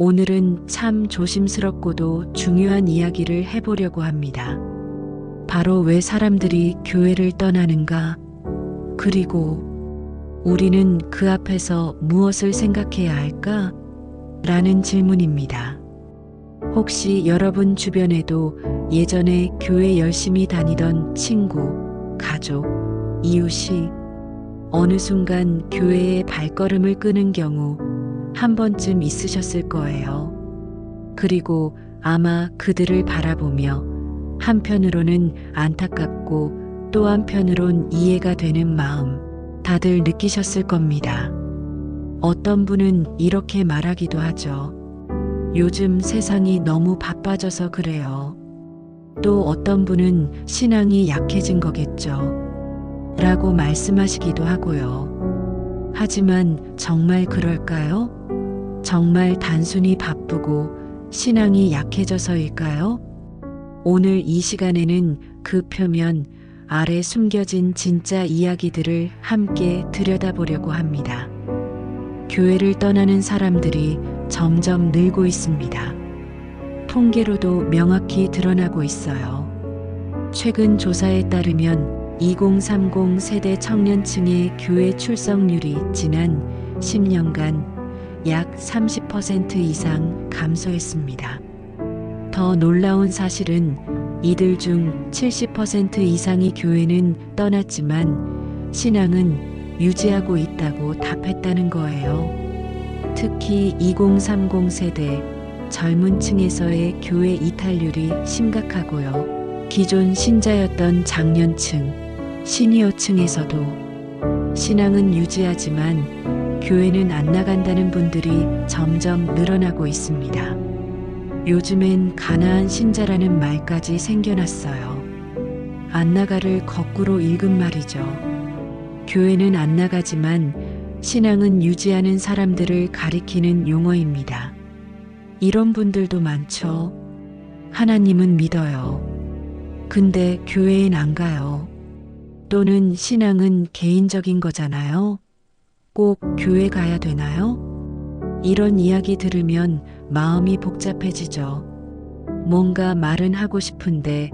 오늘은 참 조심스럽고도 중요한 이야기를 해보려고 합니다. 바로 왜 사람들이 교회를 떠나는가? 그리고 우리는 그 앞에서 무엇을 생각해야 할까? 라는 질문입니다. 혹시 여러분 주변에도 예전에 교회 열심히 다니던 친구, 가족, 이웃이 어느 순간 교회에 발걸음을 끄는 경우 한 번쯤 있으셨을 거예요. 그리고 아마 그들을 바라보며 한편으로는 안타깝고 또 한편으론 이해가 되는 마음 다들 느끼셨을 겁니다. 어떤 분은 이렇게 말하기도 하죠. 요즘 세상이 너무 바빠져서 그래요. 또 어떤 분은 신앙이 약해진 거겠죠. 라고 말씀하시기도 하고요. 하지만 정말 그럴까요? 정말 단순히 바쁘고 신앙이 약해져서일까요? 오늘 이 시간에는 그 표면 아래 숨겨진 진짜 이야기들을 함께 들여다보려고 합니다. 교회를 떠나는 사람들이 점점 늘고 있습니다. 통계로도 명확히 드러나고 있어요. 최근 조사에 따르면 2030 세대 청년층의 교회 출석률이 지난 10년간 약 30% 이상 감소했습니다. 더 놀라운 사실은 이들 중 70% 이상이 교회는 떠났지만 신앙은 유지하고 있다고 답했다는 거예요. 특히 2030 세대 젊은 층에서의 교회 이탈률이 심각하고요. 기존 신자였던 장년층, 시니어층에서도 신앙은 유지하지만 교회는 안 나간다는 분들이 점점 늘어나고 있습니다. 요즘엔 가나안 신자라는 말까지 생겨났어요. 안 나가를 거꾸로 읽은 말이죠. 교회는 안 나가지만 신앙은 유지하는 사람들을 가리키는 용어입니다. 이런 분들도 많죠. 하나님은 믿어요. 근데 교회엔 안 가요. 또는 신앙은 개인적인 거잖아요. 꼭 교회 가야 되나요? 이런 이야기 들으면 마음이 복잡해지죠. 뭔가 말은 하고 싶은데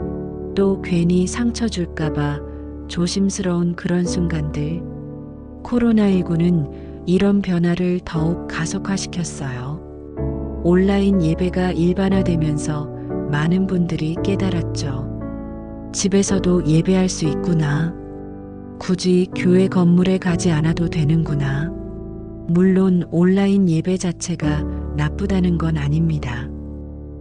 또 괜히 상처 줄까봐 조심스러운 그런 순간들. 코로나19는 이런 변화를 더욱 가속화시켰어요. 온라인 예배가 일반화되면서 많은 분들이 깨달았죠. 집에서도 예배할 수 있구나. 굳이 교회 건물에 가지 않아도 되는구나. 물론 온라인 예배 자체가 나쁘다는 건 아닙니다.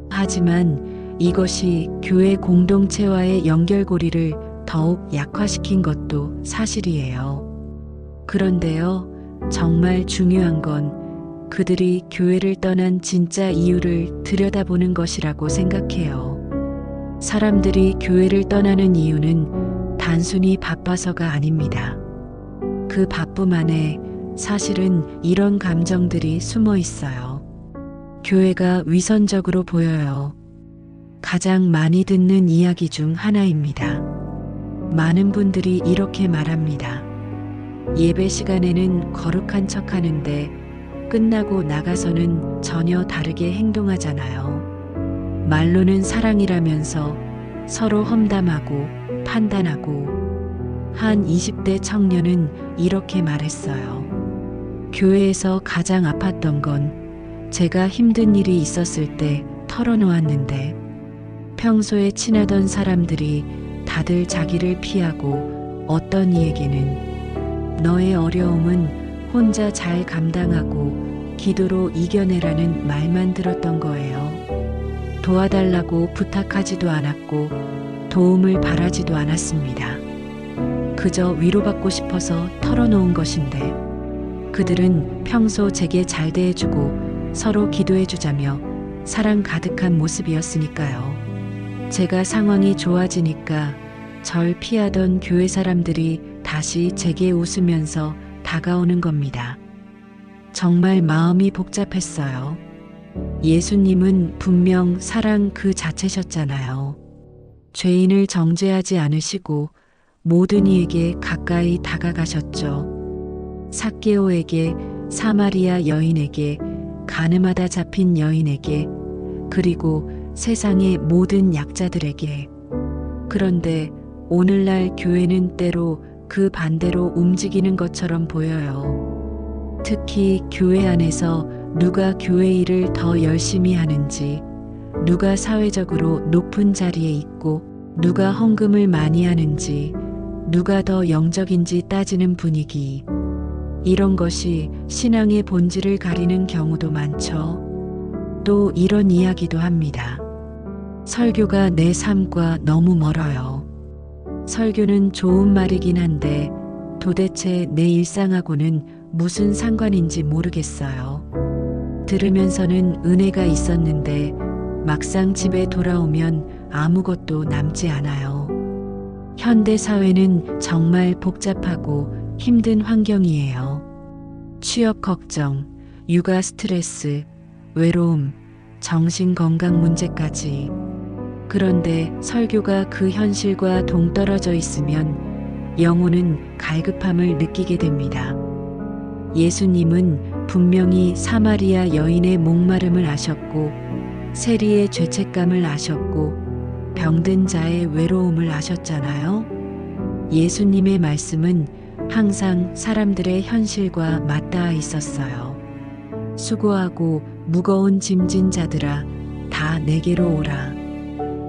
하지만 이것이 교회 공동체와의 연결고리를 더욱 약화시킨 것도 사실이에요. 그런데요, 정말 중요한 건 그들이 교회를 떠난 진짜 이유를 들여다보는 것이라고 생각해요. 사람들이 교회를 떠나는 이유는 단순히 바빠서가 아닙니다. 그 바쁨 안에 사실은 이런 감정들이 숨어 있어요. 교회가 위선적으로 보여요. 가장 많이 듣는 이야기 중 하나입니다. 많은 분들이 이렇게 말합니다. 예배 시간에는 거룩한 척 하는데 끝나고 나가서는 전혀 다르게 행동하잖아요. 말로는 사랑이라면서 서로 험담하고 판단하고 한 20대 청년은 이렇게 말했어요. 교회에서 가장 아팠던 건 제가 힘든 일이 있었을 때 털어놓았는데 평소에 친하던 사람들이 다들 자기를 피하고 어떤 이에게는 너의 어려움은 혼자 잘 감당하고 기도로 이겨내라는 말만 들었던 거예요. 도와달라고 부탁하지도 않았고 도움을 바라지도 않았습니다. 그저 위로받고 싶어서 털어놓은 것인데 그들은 평소 제게 잘 대해주고 서로 기도해주자며 사랑 가득한 모습이었으니까요. 제가 상황이 좋아지니까 절 피하던 교회 사람들이 다시 제게 웃으면서 다가오는 겁니다. 정말 마음이 복잡했어요. 예수님은 분명 사랑 그 자체셨잖아요. 죄인을 정죄하지 않으시고 모든 이에게 가까이 다가가셨죠. 사케오에게 사마리아 여인에게 가늠하다 잡힌 여인에게 그리고 세상의 모든 약자들에게 그런데 오늘날 교회는 때로 그 반대로 움직이는 것처럼 보여요. 특히 교회 안에서 누가 교회 일을 더 열심히 하는지, 누가 사회적으로 높은 자리에 있고, 누가 헌금을 많이 하는지, 누가 더 영적인지 따지는 분위기. 이런 것이 신앙의 본질을 가리는 경우도 많죠. 또 이런 이야기도 합니다. 설교가 내 삶과 너무 멀어요. 설교는 좋은 말이긴 한데 도대체 내 일상하고는 무슨 상관인지 모르겠어요. 들으면서는 은혜가 있었는데 막상 집에 돌아오면 아무것도 남지 않아요. 현대 사회는 정말 복잡하고 힘든 환경이에요. 취업 걱정, 육아 스트레스, 외로움, 정신 건강 문제까지. 그런데 설교가 그 현실과 동떨어져 있으면 영혼은 갈급함을 느끼게 됩니다. 예수님은 분명히 사마리아 여인의 목마름을 아셨고, 세리의 죄책감을 아셨고, 병든 자의 외로움을 아셨잖아요. 예수님의 말씀은 항상 사람들의 현실과 맞닿아 있었어요. 수고하고 무거운 짐진 자들아, 다 내게로 오라.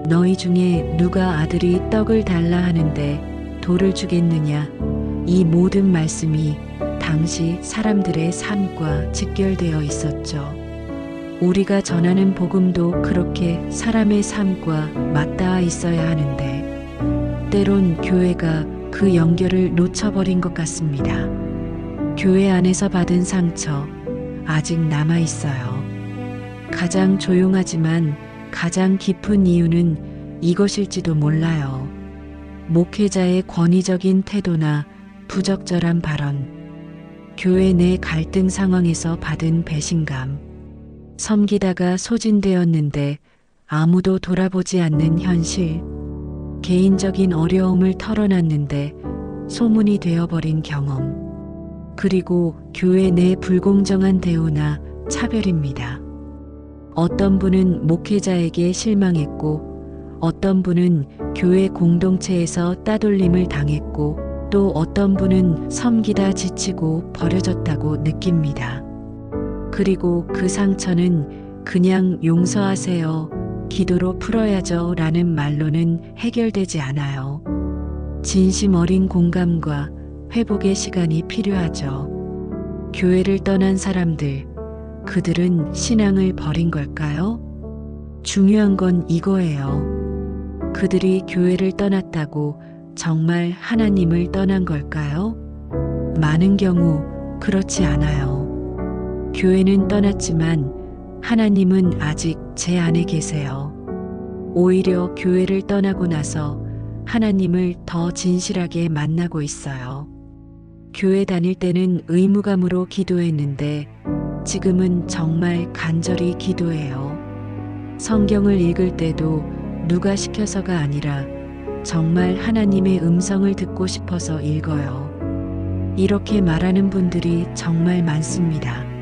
너희 중에 누가 아들이 떡을 달라 하는데 돌을 주겠느냐? 이 모든 말씀이 당시 사람들의 삶과 직결되어 있었죠. 우리가 전하는 복음도 그렇게 사람의 삶과 맞닿아 있어야 하는데, 때론 교회가 그 연결을 놓쳐버린 것 같습니다. 교회 안에서 받은 상처, 아직 남아 있어요. 가장 조용하지만 가장 깊은 이유는 이것일지도 몰라요. 목회자의 권위적인 태도나 부적절한 발언, 교회 내 갈등 상황에서 받은 배신감, 섬기다가 소진되었는데 아무도 돌아보지 않는 현실, 개인적인 어려움을 털어놨는데 소문이 되어버린 경험, 그리고 교회 내 불공정한 대우나 차별입니다. 어떤 분은 목회자에게 실망했고, 어떤 분은 교회 공동체에서 따돌림을 당했고, 또 어떤 분은 섬기다 지치고 버려졌다고 느낍니다. 그리고 그 상처는 그냥 용서하세요, 기도로 풀어야죠 라는 말로는 해결되지 않아요. 진심 어린 공감과 회복의 시간이 필요하죠. 교회를 떠난 사람들, 그들은 신앙을 버린 걸까요? 중요한 건 이거예요. 그들이 교회를 떠났다고 정말 하나님을 떠난 걸까요? 많은 경우 그렇지 않아요. 교회는 떠났지만 하나님은 아직 제 안에 계세요. 오히려 교회를 떠나고 나서 하나님을 더 진실하게 만나고 있어요. 교회 다닐 때는 의무감으로 기도했는데 지금은 정말 간절히 기도해요. 성경을 읽을 때도 누가 시켜서가 아니라 정말 하나님의 음성을 듣고 싶어서 읽어요. 이렇게 말하는 분들이 정말 많습니다.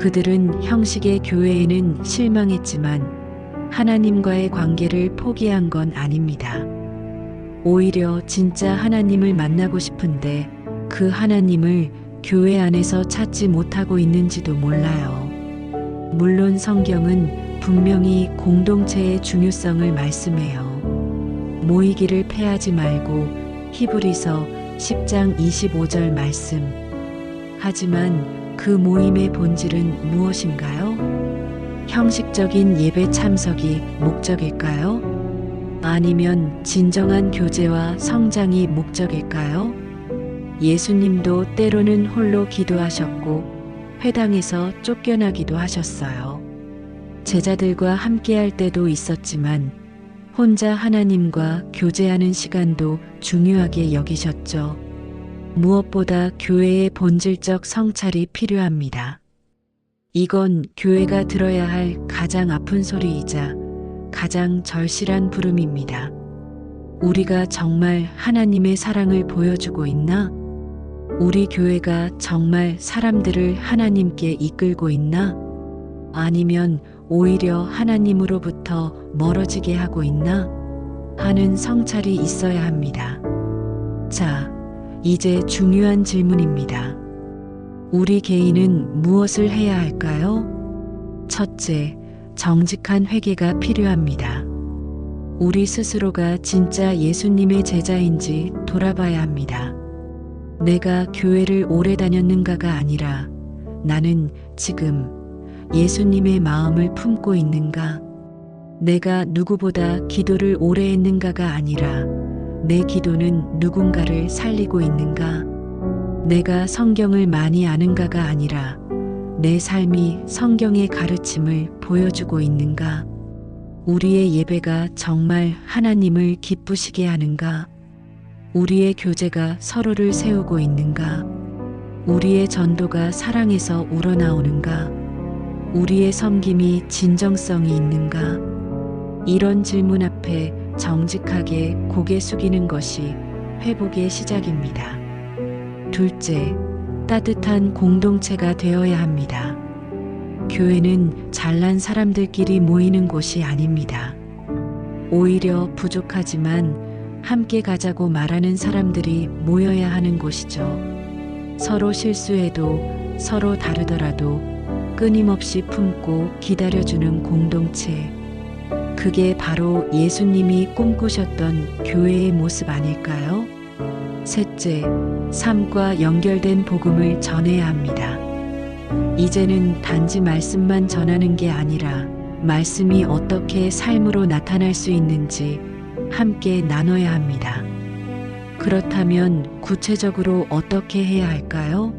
그들은 형식의 교회에는 실망했지만 하나님과의 관계를 포기한 건 아닙니다. 오히려 진짜 하나님을 만나고 싶은데 그 하나님을 교회 안에서 찾지 못하고 있는지도 몰라요. 물론 성경은 분명히 공동체의 중요성을 말씀해요. 모이기를 패하지 말고 히브리서 10장 25절 말씀. 하지만 그 모임의 본질은 무엇인가요? 형식적인 예배 참석이 목적일까요? 아니면 진정한 교제와 성장이 목적일까요? 예수님도 때로는 홀로 기도하셨고 회당에서 쫓겨나기도 하셨어요. 제자들과 함께할 때도 있었지만 혼자 하나님과 교제하는 시간도 중요하게 여기셨죠. 무엇보다 교회의 본질적 성찰이 필요합니다. 이건 교회가 들어야 할 가장 아픈 소리이자 가장 절실한 부름입니다. 우리가 정말 하나님의 사랑을 보여주고 있나? 우리 교회가 정말 사람들을 하나님께 이끌고 있나? 아니면 오히려 하나님으로부터 멀어지게 하고 있나? 하는 성찰이 있어야 합니다. 자, 이제 중요한 질문입니다. 우리 개인은 무엇을 해야 할까요? 첫째, 정직한 회개가 필요합니다. 우리 스스로가 진짜 예수님의 제자인지 돌아봐야 합니다. 내가 교회를 오래 다녔는가가 아니라 나는 지금 예수님의 마음을 품고 있는가? 내가 누구보다 기도를 오래 했는가가 아니라 내 기도는 누군가를 살리고 있는가? 내가 성경을 많이 아는가가 아니라 내 삶이 성경의 가르침을 보여주고 있는가? 우리의 예배가 정말 하나님을 기쁘시게 하는가? 우리의 교제가 서로를 세우고 있는가? 우리의 전도가 사랑에서 우러나오는가? 우리의 섬김이 진정성이 있는가? 이런 질문 앞에 정직하게 고개 숙이는 것이 회복의 시작입니다. 둘째, 따뜻한 공동체가 되어야 합니다. 교회는 잘난 사람들끼리 모이는 곳이 아닙니다. 오히려 부족하지만 함께 가자고 말하는 사람들이 모여야 하는 곳이죠. 서로 실수해도 서로 다르더라도 끊임없이 품고 기다려주는 공동체. 그게 바로 예수님이 꿈꾸셨던 교회의 모습 아닐까요? 셋째, 삶과 연결된 복음을 전해야 합니다. 이제는 단지 말씀만 전하는 게 아니라 말씀이 어떻게 삶으로 나타날 수 있는지 함께 나눠야 합니다. 그렇다면 구체적으로 어떻게 해야 할까요?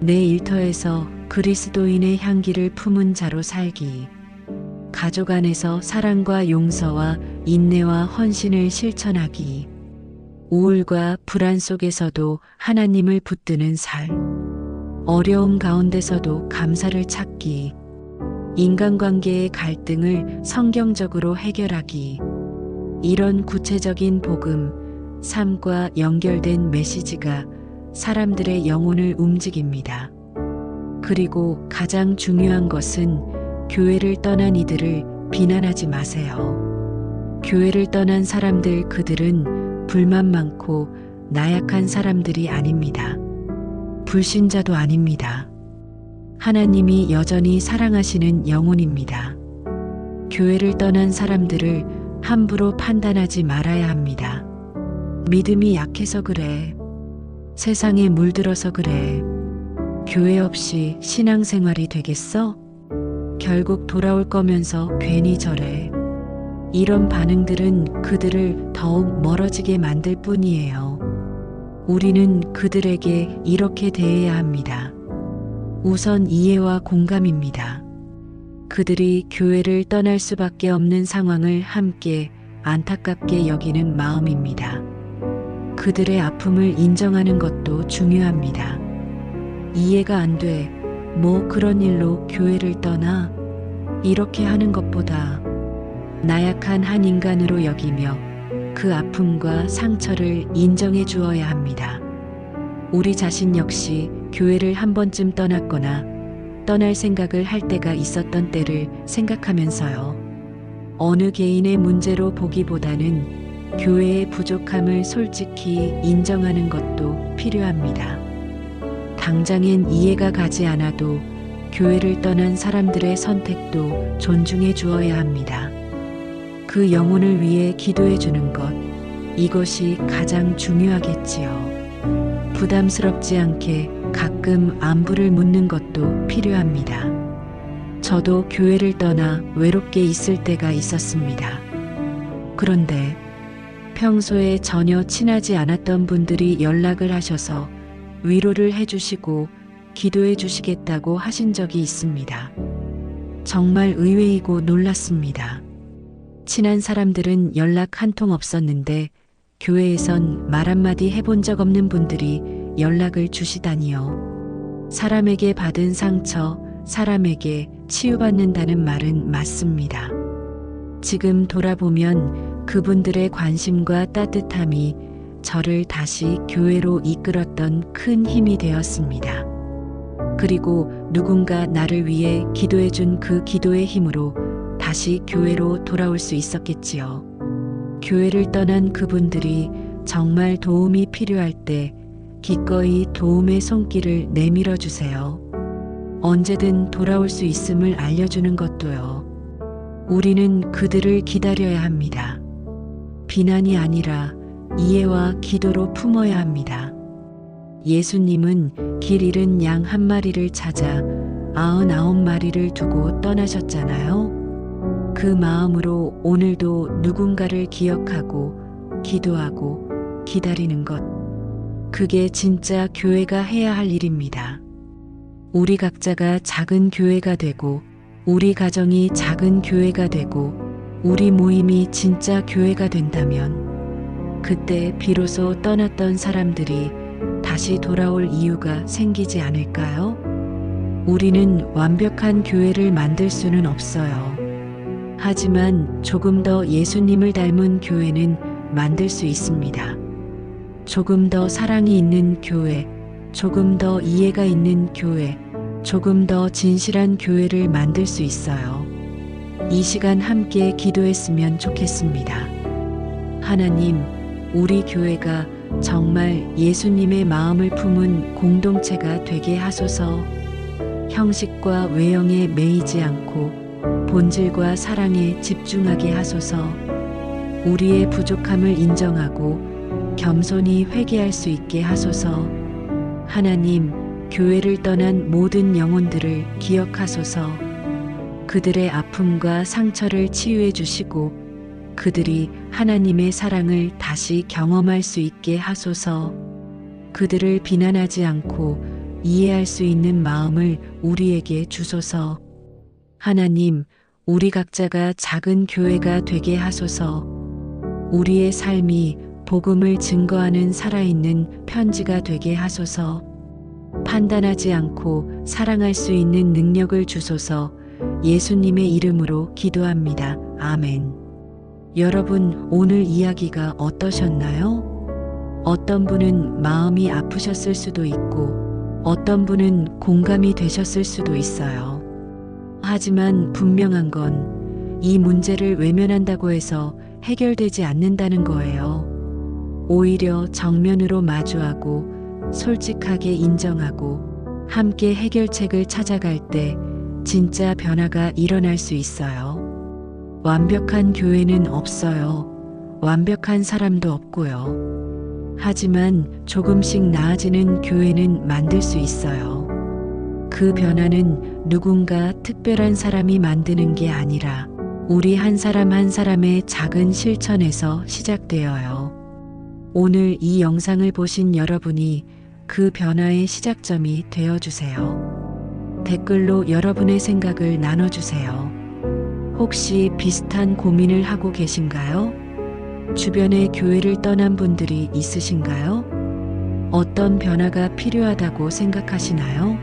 내 일터에서 그리스도인의 향기를 품은 자로 살기. 가족 안에서 사랑과 용서와 인내와 헌신을 실천하기. 우울과 불안 속에서도 하나님을 붙드는 살. 어려움 가운데서도 감사를 찾기. 인간관계의 갈등을 성경적으로 해결하기. 이런 구체적인 복음, 삶과 연결된 메시지가 사람들의 영혼을 움직입니다. 그리고 가장 중요한 것은 교회를 떠난 이들을 비난하지 마세요. 교회를 떠난 사람들 그들은 불만 많고 나약한 사람들이 아닙니다. 불신자도 아닙니다. 하나님이 여전히 사랑하시는 영혼입니다. 교회를 떠난 사람들을 함부로 판단하지 말아야 합니다. 믿음이 약해서 그래. 세상에 물들어서 그래. 교회 없이 신앙생활이 되겠어? 결국 돌아올 거면서 괜히 저래. 이런 반응들은 그들을 더욱 멀어지게 만들 뿐이에요. 우리는 그들에게 이렇게 대해야 합니다. 우선 이해와 공감입니다. 그들이 교회를 떠날 수밖에 없는 상황을 함께 안타깝게 여기는 마음입니다. 그들의 아픔을 인정하는 것도 중요합니다. 이해가 안 돼. 뭐 그런 일로 교회를 떠나? 이렇게 하는 것보다 나약한 한 인간으로 여기며 그 아픔과 상처를 인정해 주어야 합니다. 우리 자신 역시 교회를 한 번쯤 떠났거나 떠날 생각을 할 때가 있었던 때를 생각하면서요. 어느 개인의 문제로 보기보다는 교회의 부족함을 솔직히 인정하는 것도 필요합니다. 당장엔 이해가 가지 않아도 교회를 떠난 사람들의 선택도 존중해 주어야 합니다. 그 영혼을 위해 기도해 주는 것, 이것이 가장 중요하겠지요. 부담스럽지 않게 가끔 안부를 묻는 것도 필요합니다. 저도 교회를 떠나 외롭게 있을 때가 있었습니다. 그런데 평소에 전혀 친하지 않았던 분들이 연락을 하셔서 위로를 해주시고 기도해 주시겠다고 하신 적이 있습니다. 정말 의외이고 놀랐습니다. 친한 사람들은 연락 한 통 없었는데 교회에선 말 한마디 해본 적 없는 분들이 연락을 주시다니요. 사람에게 받은 상처, 사람에게 치유받는다는 말은 맞습니다. 지금 돌아보면 그분들의 관심과 그리고 누군가 나를 위해 기도해 준 그 기도의 힘으로 다시 교회로 돌아올 수 있었겠지요. 교회를 떠난 그분들이 정말 도움이 필요할 때 기꺼이 도움의 손길을 내밀어 주세요. 언제든 돌아올 수 있음을 알려주는 것도요. 우리는 그들을 기다려야 합니다. 비난이 아니라 이해와 기도로 품어야 합니다. 예수님은 길 잃은 양 한 마리를 찾아 아흔아홉 마리를 두고 떠나셨잖아요. 그 마음으로 오늘도 누군가를 기억하고 기도하고 기다리는 것. 그게 진짜 교회가 해야 할 일입니다. 우리 각자가 작은 교회가 되고, 우리 가정이 작은 교회가 되고, 우리 모임이 진짜 교회가 된다면, 그때 비로소 떠났던 사람들이 다시 돌아올 이유가 생기지 않을까요? 우리는 완벽한 교회를 만들 수는 없어요. 하지만 조금 더 예수님을 닮은 교회는 만들 수 있습니다. 조금 더 사랑이 있는 교회, 조금 더 이해가 있는 교회, 조금 더 진실한 교회를 만들 수 있어요. 이 시간 함께 기도했으면 좋겠습니다. 하나님, 우리 교회가 정말 예수님의 마음을 품은 공동체가 되게 하소서. 형식과 외형에 매이지 않고 본질과 사랑에 집중하게 하소서. 우리의 부족함을 인정하고 겸손히 회개할 수 있게 하소서. 하나님, 교회를 떠난 모든 영혼들을 기억하소서. 그들의 아픔과 상처를 치유해 주시고 그들이 하나님의 사랑을 다시 경험할 수 있게 하소서. 그들을 비난하지 않고 이해할 수 있는 마음을 우리에게 주소서. 하나님, 우리 각자가 작은 교회가 되게 하소서. 우리의 삶이 복음을 증거하는 살아있는 편지가 되게 하소서. 판단하지 않고 사랑할 수 있는 능력을 주소서. 예수님의 이름으로 기도합니다. 아멘. 여러분, 오늘 이야기가 어떠셨나요? 어떤 분은 마음이 아프셨을 수도 있고, 어떤 분은 공감이 되셨을 수도 있어요. 하지만 분명한 건 이 문제를 외면한다고 해서 해결되지 않는다는 거예요. 오히려 정면으로 마주하고 솔직하게 인정하고 함께 해결책을 찾아갈 때 진짜 변화가 일어날 수 있어요. 완벽한 교회는 없어요. 완벽한 사람도 없고요. 하지만 조금씩 나아지는 교회는 만들 수 있어요. 그 변화는 누군가 특별한 사람이 만드는 게 아니라 우리 한 사람 한 사람의 작은 실천에서 시작되어요. 오늘 이 영상을 보신 여러분이 그 변화의 시작점이 되어주세요. 댓글로 여러분의 생각을 나눠주세요. 혹시 비슷한 고민을 하고 계신가요? 주변에 교회를 떠난 분들이 있으신가요? 어떤 변화가 필요하다고 생각하시나요?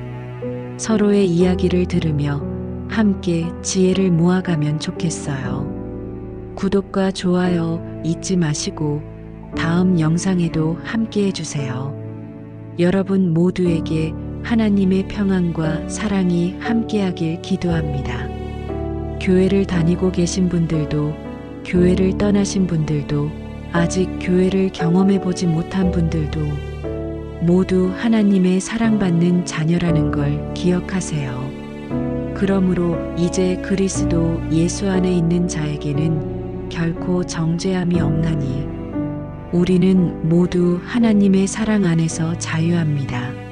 서로의 이야기를 들으며 함께 지혜를 모아가면 좋겠어요. 구독과 좋아요 잊지 마시고 다음 영상에도 함께 해주세요. 여러분 모두에게 하나님의 평안과 사랑이 함께하길 기도합니다. 교회를 다니고 계신 분들도, 교회를 떠나신 분들도, 아직 교회를 경험해 보지 못한 분들도 모두 하나님의 사랑받는 자녀라는 걸 기억하세요. 그러므로 이제 그리스도 예수 안에 있는 자에게는 결코 정죄함이 없나니 우리는 모두 하나님의 사랑 안에서 자유합니다.